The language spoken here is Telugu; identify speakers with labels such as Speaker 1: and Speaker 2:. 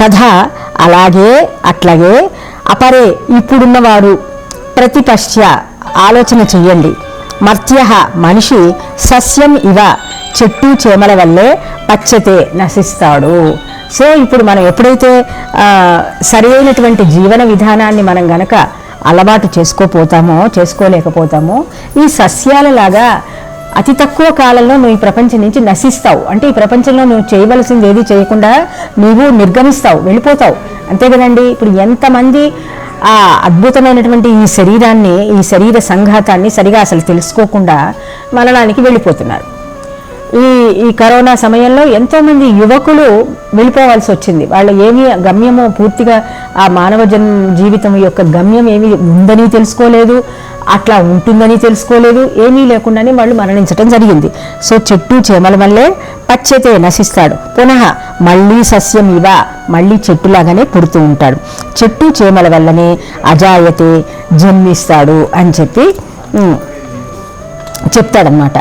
Speaker 1: తథా అలాగే అట్లాగే అపరే ఇప్పుడున్నవారు ప్రతిపశ్య ఆలోచన చెయ్యండి. మర్త్య మనిషి సస్యం ఇవ చెట్టు చేమల వల్లే పచ్చతే నశిస్తాడు. సో ఇప్పుడు మనం ఎప్పుడైతే సరి అయినటువంటి జీవన విధానాన్ని మనం గనక అలవాటు చేసుకోపోతామో చేసుకోలేకపోతామో ఈ సస్యాలలాగా అతి తక్కువ కాలంలో నువ్వు ఈ ప్రపంచం నుంచి నశిస్తావు. అంటే ఈ ప్రపంచంలో నువ్వు చేయవలసింది ఏది చేయకుండా నువ్వు నిర్గమిస్తావు వెళ్ళిపోతావు. అంతే కదండి? ఇప్పుడు ఎంతమంది ఆ అద్భుతమైనటువంటి ఈ శరీరాన్ని ఈ శరీర సంఘాతాన్ని సరిగా అసలు తెలుసుకోకుండా మరణానికి వెళ్ళిపోతున్నారు. ఈ ఈ కరోనా సమయంలో ఎంతోమంది యువకులు వెళ్ళిపోవాల్సి వచ్చింది. వాళ్ళ ఏమి గమ్యము పూర్తిగా ఆ మానవ జన్ జీవితం యొక్క గమ్యం ఏమి ఉందని తెలుసుకోలేదు. అట్లా ఉంటుందని తెలుసుకోలేదు ఏమీ లేకుండానే వాళ్ళు మరణించడం జరిగింది. సో చెట్టు చేమల వల్లే పచ్చతే నశిస్తాడు. పునః మళ్ళీ సస్యం ఇవ మళ్ళీ చెట్టులాగానే పుడుతూ ఉంటాడు. చెట్టు చేమల వల్లనే అజాయతే జన్మిస్తాడు అని చెప్పి చెప్తాడనమాట